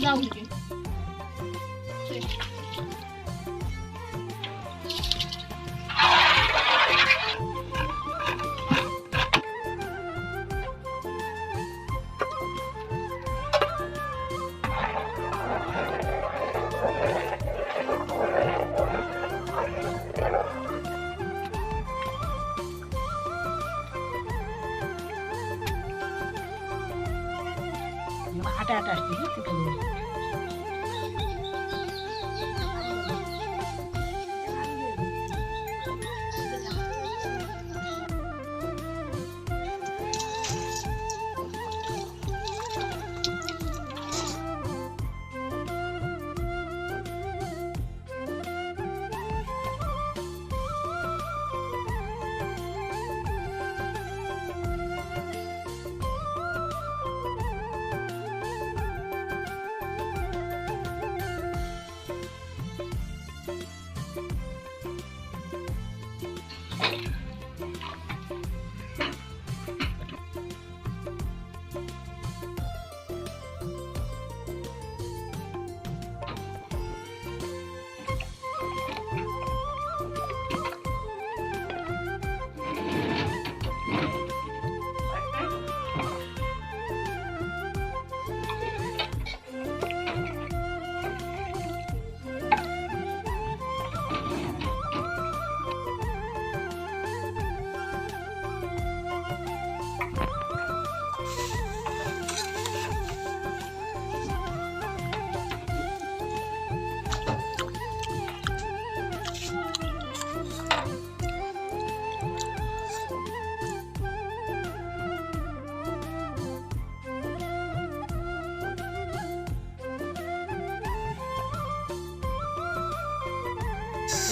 나 올게. টাটা তুলে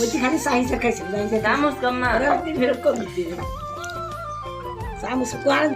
어떡하니 사이즈 같이 사이즈 나무스 엄마 그럼 이렇게 믿지 사무스 꽝